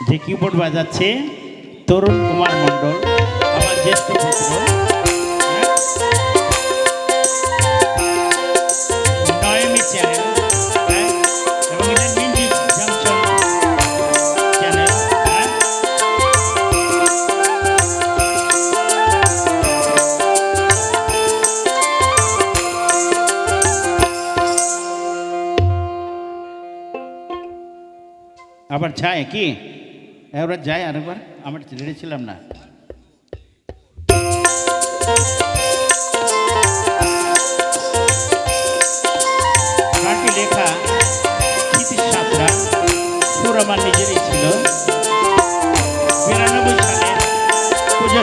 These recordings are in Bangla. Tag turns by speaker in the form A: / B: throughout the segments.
A: যে কিবোর্ড বাজাচ্ছে তরুণ কুমার মণ্ডল আমার জ্যেষ্ঠ পুত্র আবার ছায় কি? এবার যাই আরেকবার। আমার ছেলেটি ছিলাম না। আমার নিজেরই ছিল। বিরানব্বই সালে পূজা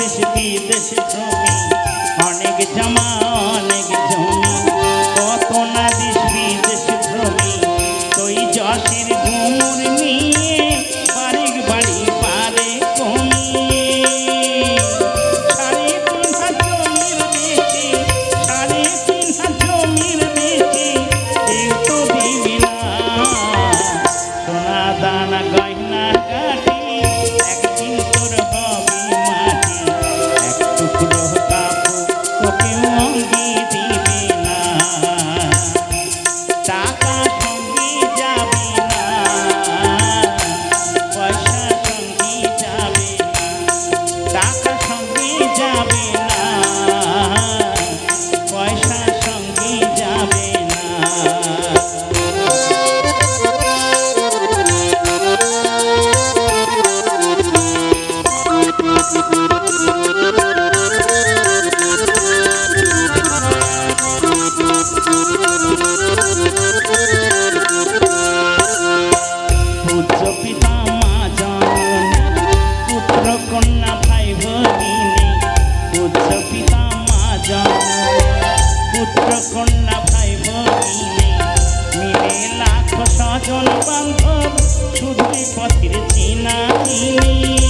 A: দেশ বিদেশ শ্রমিক অনেক জামা স্বজন বান্ধব শুধুই পথের চেনা চিনি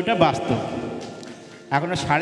A: ওটা বাস্তব। এখনও সাড়ে